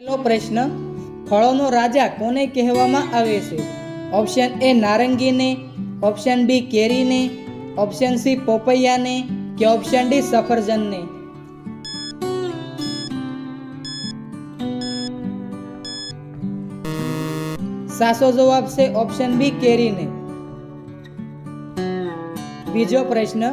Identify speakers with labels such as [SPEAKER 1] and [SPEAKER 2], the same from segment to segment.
[SPEAKER 1] પહેલો પ્રશ્ન, ફળોનો રાજા કોને કહેવામાં આવે છે? ઓપ્શન એ નારંગીને, ઓપ્શન બી કેરીને, ઓપ્શન સી પોપૈયાને કે ઓપ્શન ડી સફરજનને? સાચો જવાબ છે ઓપ્શન બી કેરીને. બીજો પ્રશ્ન,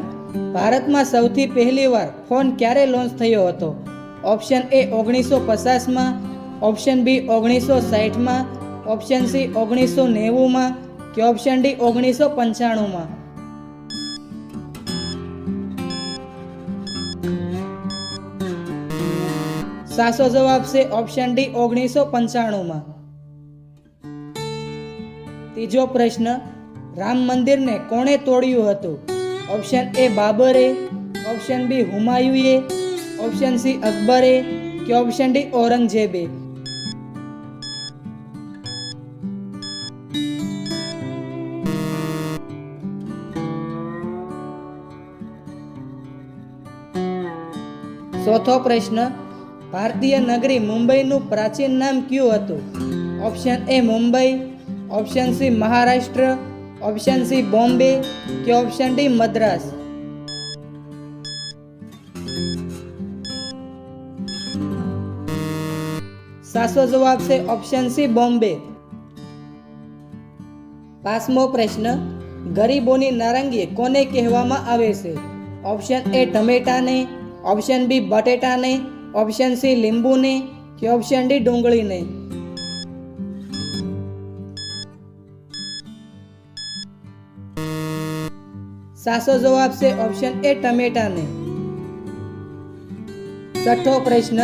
[SPEAKER 1] ભારતમાં સૌથી પહેલીવાર ફોન ક્યારે લોન્ચ થયો હતો? ઓપ્શન એ ઓગણીસો પચાસમાં ઓપ્શન બી ઓગણીસો સાઠમાં, ઓપ્શન સી ઓગણીસો નેવુંમાં, કે ઓપ્શન ડી ઓગણીસો પંચાણુંમાં. સાચો જવાબ છે ઓપ્શન ડી ઓગણીસો પંચાણુંમાં. ત્રીજો પ્રશ્ન, રામ મંદિરને કોણે તોડ્યું હતું? ઓપ્શન એ બાબરે, ઓપ્શન બી હુમાયુએ, ઓપ્શન સી અકબરે, કે ઓપ્શન ડી ઔરંગઝેબે? ચોથો પ્રશ્ન, ભારતીય નગરી મુંબઈનું પ્રાચીન નામ કયું હતું? Option A Mumbai option C Maharashtra option C Bombay કે ઓપ્શન ડી મદ્રાસ? સાચો જવાબ છે ઓપ્શન સી બોમ્બે. પાંચમો પ્રશ્ન, ગરીબોની નારંગી કોને કહેવામાં આવે છે? ઓપ્શન એ ટમેટાને ઓપ્શન બી બટેટાને ઓપ્શન સી લીંબુને કે ઓપ્શન ડી ડુંગળીને સાચો જવાબ છે ઓપ્શન એ ટમેટાને છઠ્ઠો પ્રશ્ન,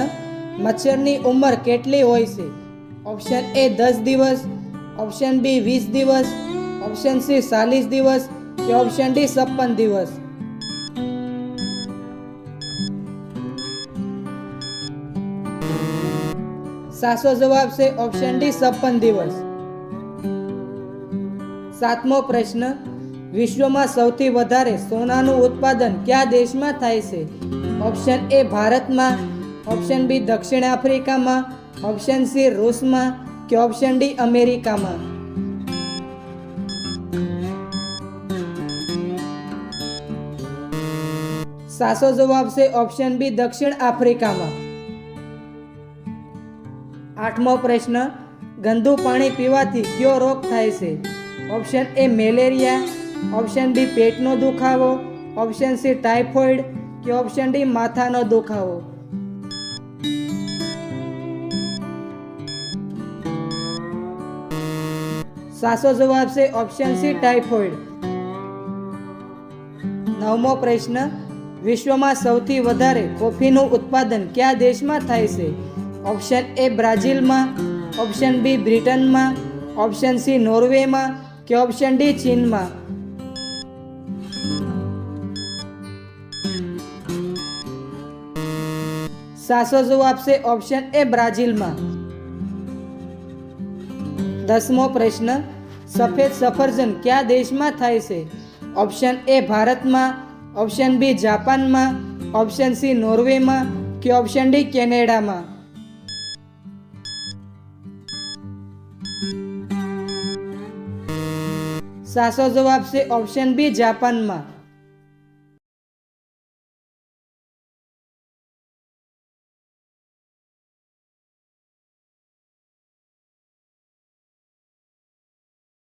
[SPEAKER 1] મચ્છરની ઉંમર કેટલી હોય છે? ઓપ્શન એ દસ દિવસ. ઓપ્શન બી વીસ દિવસ. ઓપ્શન સી ચાલીસ દિવસ. કે ઓપ્શન ડી છપ્પન દિવસ. સાચો જવાબ છે ઓપ્શન ડી છપ્પન દિવસ. સાતમો પ્રશ્ન, વિશ્વમાં સૌથી વધારે સોનાનું ઉત્પાદન કયા દેશમાં થાય છે? ઓપ્શન એ ભારતમાં. ઓપ્શન બી દક્ષિણ આફ્રિકામાં. ઓપ્શન સી રૂસમાં. કે ઓપ્શન ડી અમેરિકામાં? સાચો જવાબ છે ઓપ્શન બી દક્ષિણ આફ્રિકામાં. આઠમો પ્રશ્ન, ગંદુ પાણી પીવાથી કયો રોગ થાય છે? Option A malaria. Option B પેટનો દુખાવો. ઓપ્શન સી ટાઇફોઇડ કે ઓપ્શન ડી માથાનો દુખાવો. સાચો જવાબ છે ઓપ્શન સી ટાઇફોઇડ નવમો પ્રશ્ન, વિશ્વમાં સૌથી વધારે કોફીનું ઉત્પાદન કયા દેશમાં થાય છે? ઓપ્શન એ બ્રાઝિલમાં ઓપ્શન બી બ્રિટનમાં ઓપ્શન સી નોર્વેમાં કે ઓપ્શન ડી ચીનમાં સાસો જવાબ છે ઓપ્શન એ બ્રાઝિલમાં દસમો પ્રશ્ન, સફેદ સફરજન કયા દેશમાં થાય છે? ઓપ્શન એ ભારતમાં ઓપ્શન બી જાપાનમાં ઓપ્શન સી નોર્વેમાં કે ઓપ્શન ડી કેનેડામાં? સાચો જવાબ છે ઓપ્શન બી જાપાનમાં